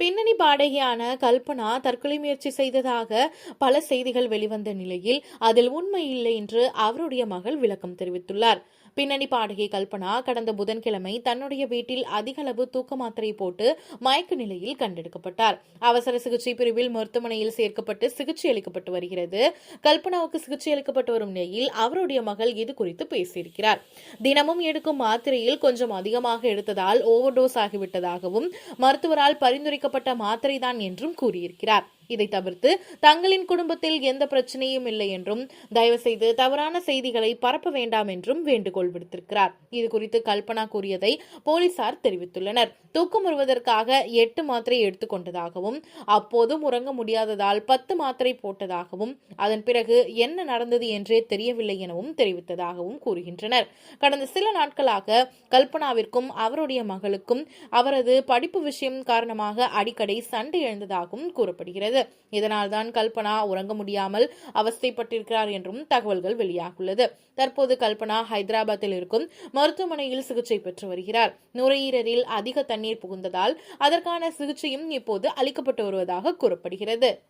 பின்னணி பாடகியான கல்பனா தற்கொலை முயற்சி செய்ததாக பல செய்திகள் வெளிவந்த நிலையில் அதில் உண்மை இல்லை என்று அவருடைய மகள் விளக்கம் தெரிவித்துள்ளார். பின்னணி பாடகி கல்பனா கடந்த புதன்கிழமை தன்னுடைய வீட்டில் அதிகளவு தூக்க மாத்திரை போட்டு மயக்க நிலையில் கண்டெடுக்கப்பட்டார். அவசர சிகிச்சை பிரிவில் மருத்துவமனையில் சேர்க்கப்பட்டு சிகிச்சை அளிக்கப்பட்டு வருகிறது. கல்பனாவுக்கு சிகிச்சை அளிக்கப்பட்டு வரும் நிலையில் அவருடைய மகள் இது குறித்து பேசியிருக்கிறார். தினமும் எடுக்கும் மாத்திரையில் கொஞ்சம் அதிகமாக எடுத்ததால் ஓவர் டோஸ் ஆகிவிட்டதாகவும் மருத்துவரால் பரிந்துரைக்கப்பட்ட மாத்திரைதான் என்றும் கூறியிருக்கிறார். இதை தவிர்த்து தங்களின் குடும்பத்தில் எந்த பிரச்சனையும் இல்லை என்றும் தயவு செய்து தவறான செய்திகளை பரப்ப வேண்டாம் என்றும் வேண்டுகோள் விடுத்திருக்கிறார். இது குறித்து கல்பனா கூறியதை போலீசார் தெரிவித்துள்ளனர். தூக்கம் வருவதற்காக எட்டு மாத்திரை எடுத்துக்கொண்டதாகவும் அப்போதும் உறங்க முடியாததால் பத்து மாத்திரை போட்டதாகவும் அதன் பிறகு என்ன நடந்தது என்றே தெரியவில்லை எனவும் தெரிவித்ததாகவும் கூறுகின்றனர். கடந்த சில நாட்களாக கல்பனாவிற்கும் அவருடைய மகளுக்கும் அவரது படிப்பு விஷயம் காரணமாக அடிக்கடி சண்டை எழுந்ததாகவும் கூறப்படுகிறது. இதனால்தான் கல்பனா உறங்க முடியாமல் அவஸ்தைப்பட்டிருக்கிறார் என்றும் தகவல்கள் வெளியாகுள்ளது. தற்போது கல்பனா ஹைதராபாத்தில் இருக்கும் மருத்துவமனையில் சிகிச்சை பெற்று வருகிறார். நுரையீரலில் அதிக தண்ணீர் புகுந்ததால் அதற்கான சிகிச்சையும் இப்போது அளிக்கப்பட்டு வருவதாக கூறப்படுகிறது.